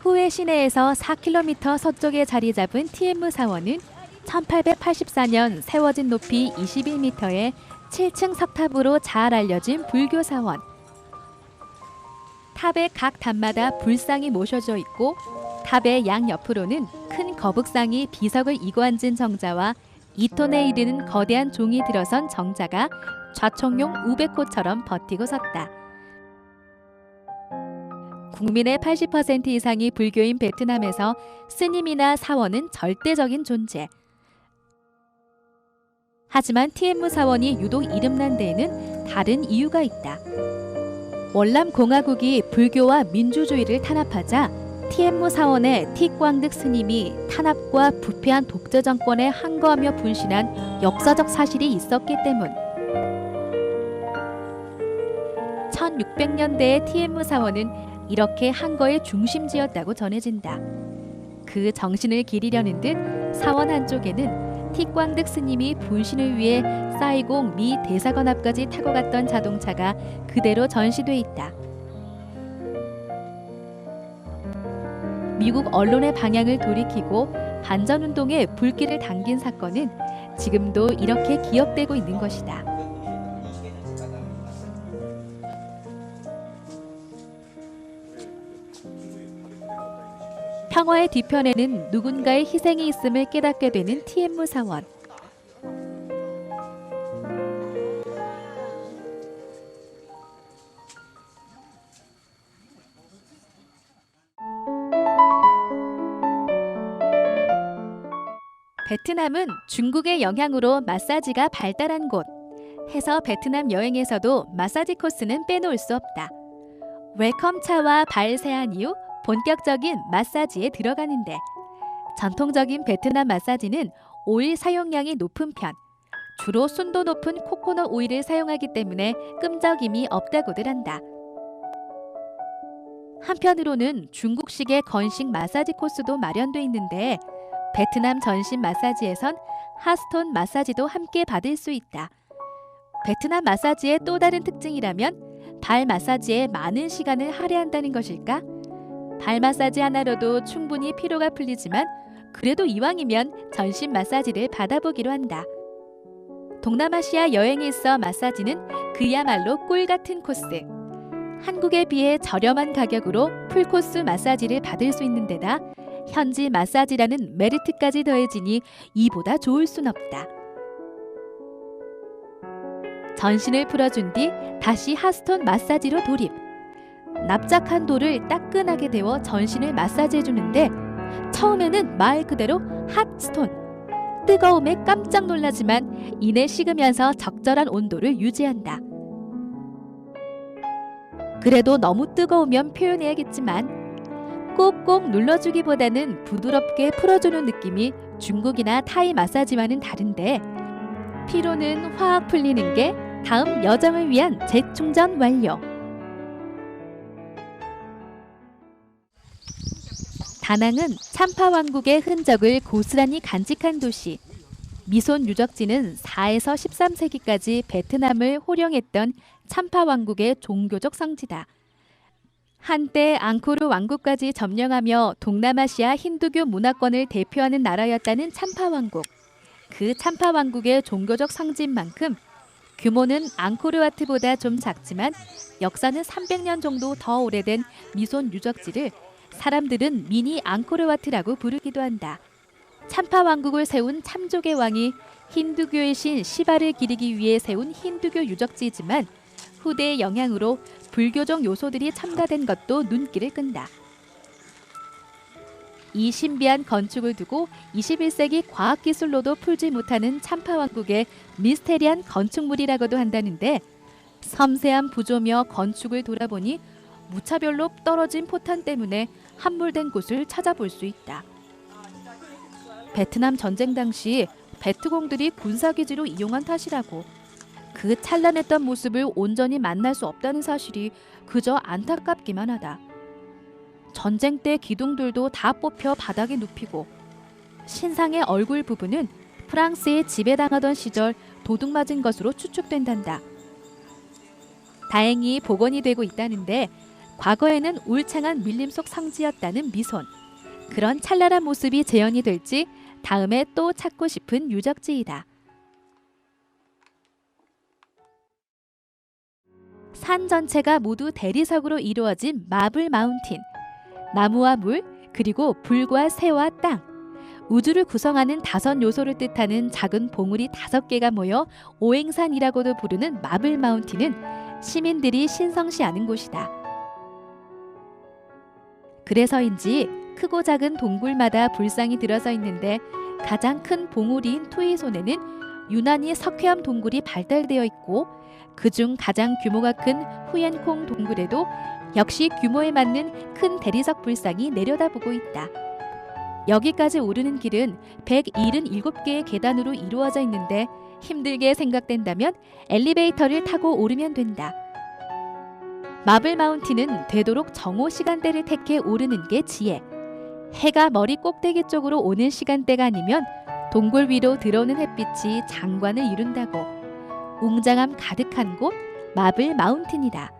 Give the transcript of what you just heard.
후에 시내에서 4km 서쪽에 자리 잡은 TM 사원은 1884년 세워진 높이 21m의 7층 석탑으로 잘 알려진 불교 사원. 탑의 각 단마다 불상이 모셔져 있고 탑의 양 옆으로는 큰 거북상이 비석을 이고 앉은 정자와 2톤에 이르는 거대한 종이 들어선 정자가 좌총용 우백호처럼 버티고 섰다. 국민의 80% 이상이 불교인 베트남에서 스님이나 사원은 절대적인 존재. 하지만 TM 사원이 유독 이름난 데에는 다른 이유가 있다. 월남 공화국이 불교와 민주주의를 탄압하자 TM 사원의 티광득 스님이 탄압과 부패한 독재 정권에 항거하며 분신한 역사적 사실이 있었기 때문. 1600년대의 TM 사원은 이렇게 항거의 중심지였다고 전해진다. 그 정신을 기리려는 듯 사원 한쪽에는 티광득 스님이 분신을 위해 사이공 미 대사관 앞까지 타고 갔던 자동차가 그대로 전시돼 있다. 미국 언론의 방향을 돌이키고 반전운동에 불길을 당긴 사건은 지금도 이렇게 기억되고 있는 것이다. 평화의 뒤편에는 누군가의 희생이 있음을 깨닫게 되는 TM 사원. 베트남은 중국의 영향으로 마사지가 발달한 곳. 해서 베트남 여행에서도 마사지 코스는 빼놓을 수 없다. 웰컴 차와 발 세안 이후 본격적인 마사지에 들어가는데 전통적인 베트남 마사지는 오일 사용량이 높은 편. 주로 순도 높은 코코넛 오일을 사용하기 때문에 끈적임이 없다고들 한다. 한편으로는 중국식의 건식 마사지 코스도 마련돼 있는데 베트남 전신 마사지에선 하스톤 마사지도 함께 받을 수 있다. 베트남 마사지의 또 다른 특징이라면 발 마사지에 많은 시간을 할애한다는 것일까? 발 마사지 하나로도 충분히 피로가 풀리지만 그래도 이왕이면 전신 마사지를 받아보기로 한다. 동남아시아 여행에 있어 마사지는 그야말로 꿀 같은 코스. 한국에 비해 저렴한 가격으로 풀코스 마사지를 받을 수 있는 데다 현지 마사지라는 메리트까지 더해지니 이보다 좋을 순 없다. 전신을 풀어준 뒤 다시 하스톤 마사지로 돌입. 납작한 돌을 따끈하게 데워 전신을 마사지해 주는데 처음에는 말 그대로 핫스톤. 뜨거움에 깜짝 놀라지만 이내 식으면서 적절한 온도를 유지한다. 그래도 너무 뜨거우면 표현해야겠지만 꼭꼭 눌러주기보다는 부드럽게 풀어주는 느낌이 중국이나 타이 마사지와는 다른데 피로는 화학 풀리는 게 다음 여정을 위한 재충전 완료. 다낭은 참파 왕국의 흔적을 고스란히 간직한 도시. 미손 유적지는 4에서 13세기까지 베트남을 호령했던 참파 왕국의 종교적 성지다. 한때 앙코르 왕국까지 점령하며 동남아시아 힌두교 문화권을 대표하는 나라였다는 참파 왕국. 그 참파 왕국의 종교적 성지인 만큼 규모는 앙코르와트보다 좀 작지만 역사는 300년 정도 더 오래된 미손 유적지를 사람들은 미니 앙코르와트라고 부르기도 한다. 참파 왕국을 세운 참족의 왕이 힌두교의 신 시바를 기리기 위해 세운 힌두교 유적지이지만 후대의 영향으로 불교적 요소들이 첨가된 것도 눈길을 끈다. 이 신비한 건축을 두고 21세기 과학기술로도 풀지 못하는 참파왕국의 미스테리한 건축물이라고도 한다는데 섬세한 부조며 건축을 돌아보니 무차별로 떨어진 포탄 때문에 함몰된 곳을 찾아볼 수 있다. 베트남 전쟁 당시 베트공들이 군사기지로 이용한 탓이라고 그 찬란했던 모습을 온전히 만날 수 없다는 사실이 그저 안타깝기만 하다. 전쟁 때 기둥들도 다 뽑혀 바닥에 눕히고 신상의 얼굴 부분은 프랑스에 지배당하던 시절 도둑 맞은 것으로 추측된단다. 다행히 복원이 되고 있다는데 과거에는 울창한 밀림 속 성지였다는 미손. 그런 찬란한 모습이 재현이 될지 다음에 또 찾고 싶은 유적지이다. 산 전체가 모두 대리석으로 이루어진 마블 마운틴. 나무와 물, 그리고 불과 새와 땅. 우주를 구성하는 다섯 요소를 뜻하는 작은 봉우리 다섯 개가 모여 오행산이라고도 부르는 마블 마운틴은 시민들이 신성시하는 곳이다. 그래서인지 크고 작은 동굴마다 불상이 들어서 있는데 가장 큰 봉우리인 투이손에는 유난히 석회암 동굴이 발달되어 있고 그중 가장 규모가 큰 후옌콩 동굴에도 역시 규모에 맞는 큰 대리석 불상이 내려다보고 있다. 여기까지 오르는 길은 177개의 계단으로 이루어져 있는데 힘들게 생각된다면 엘리베이터를 타고 오르면 된다. 마블 마운틴은 되도록 정오 시간대를 택해 오르는 게 지혜. 해가 머리 꼭대기 쪽으로 오는 시간대가 아니면 동굴 위로 들어오는 햇빛이 장관을 이룬다고. 웅장함 가득한 곳 마블 마운틴이다.